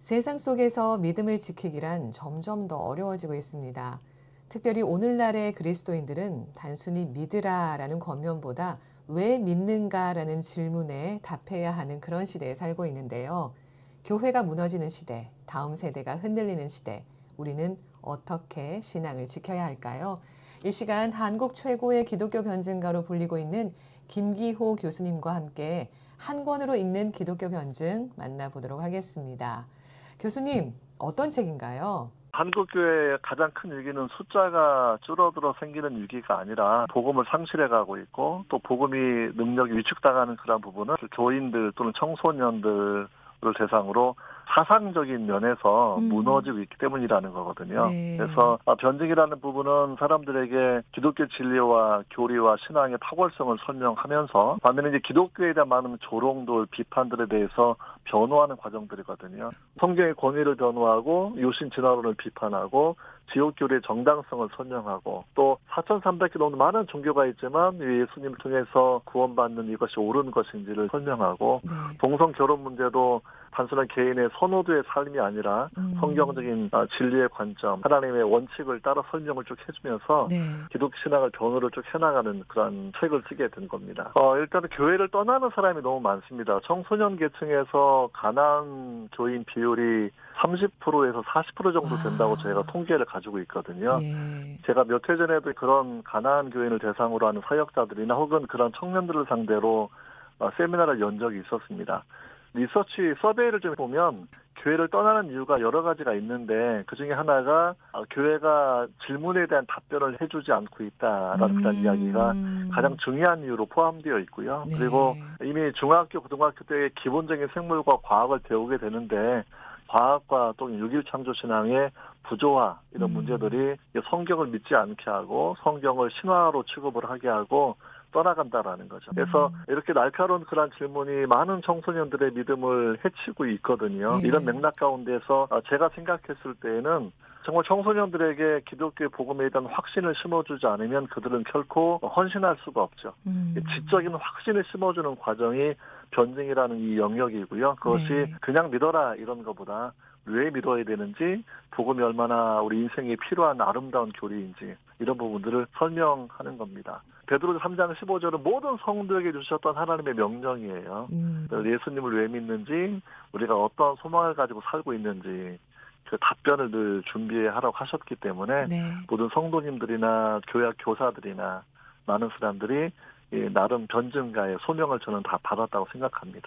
세상 속에서 믿음을 지키기란 점점 더 어려워지고 있습니다. 특별히 오늘날의 그리스도인들은 단순히 믿으라 라는 권면보다 왜 믿는가 라는 질문에 답해야 하는 그런 시대에 살고 있는데요. 교회가 무너지는 시대, 다음 세대가 흔들리는 시대, 우리는 어떻게 신앙을 지켜야 할까요? 이 시간 한국 최고의 기독교 변증가로 불리고 있는 김기호 교수님과 함께 한 권으로 읽는 기독교 변증 만나보도록 하겠습니다. 교수님, 어떤 책인가요? 한국교회의 가장 큰 위기는 숫자가 줄어들어 생기는 위기가 아니라 복음을 상실해 가고 있고 또 복음이 능력이 위축당하는 그런 부분은 교인들 또는 청소년들을 대상으로 사상적인 면에서 음. 무너지고 있기 때문이라는 거거든요. 네. 그래서 아, 변증이라는 부분은 사람들에게 기독교 진리와 교리와 신앙의 탁월성을 설명하면서 반면에 이제 기독교에 대한 많은 조롱들, 비판들에 대해서 변호하는 과정들이거든요. 성경의 권위를 변호하고 유신 진화론을 비판하고 지옥교리의 정당성을 설명하고 또 4,300개 넘는 많은 종교가 있지만 예수님을 통해서 구원받는 이것이 옳은 것인지를 설명하고 네. 동성 결혼 문제도 단순한 개인의 선호도의 삶이 아니라 음. 성경적인 아, 진리의 관점, 하나님의 원칙을 따라 설명을 쭉 해주면서 네. 기독 신앙을 변호를 쭉 해나가는 그런 책을 쓰게 된 겁니다. 어, 일단은 교회를 떠나는 사람이 너무 많습니다. 청소년 계층에서 가난 교인 비율이 30%에서 40% 정도 된다고 아. 저희가 통계를 가 지고 있거든요. 예. 제가 몇 해 전에도 그런 가난한 교인을 대상으로 하는 사역자들이나 혹은 그런 청년들을 상대로 어, 세미나를 연 적이 있었습니다. 리서치 서베이를 좀 보면 교회를 떠나는 이유가 여러 가지가 있는데 그 중에 하나가 어, 교회가 질문에 대한 답변을 해주지 않고 있다라는 그런 음. 이야기가 가장 중요한 이유로 포함되어 있고요. 네. 그리고 이미 중학교, 고등학교 때 기본적인 생물과 과학을 배우게 되는데 과학과 또6.1 창조 신앙의 부조화 이런 음. 문제들이 성경을 믿지 않게 하고 성경을 신화로 취급을 하게 하고 떠나간다라는 거죠. 그래서 음. 이렇게 날카로운 그런 질문이 많은 청소년들의 믿음을 해치고 있거든요. 예. 이런 맥락 가운데서 아, 제가 생각했을 때에는 정말 청소년들에게 기독교의 복음에 대한 확신을 심어주지 않으면 그들은 결코 헌신할 수가 없죠. 음. 지적인 확신을 심어주는 과정이 변증이라는 이 영역이고요. 그것이 네. 그냥 믿어라 이런 것보다 왜 믿어야 되는지 복음이 얼마나 우리 인생에 필요한 아름다운 교리인지 이런 부분들을 설명하는 겁니다. 베드로 3장 15절은 모든 성도에게 주셨던 하나님의 명령이에요. 음. 예수님을 왜 믿는지 우리가 어떤 소망을 가지고 살고 있는지 그 답변을 늘 준비하라고 하셨기 때문에 네. 모든 성도님들이나 교회 교사들이나 많은 사람들이 이 나름 변증가의 소명을 저는 다 받았다고 생각합니다.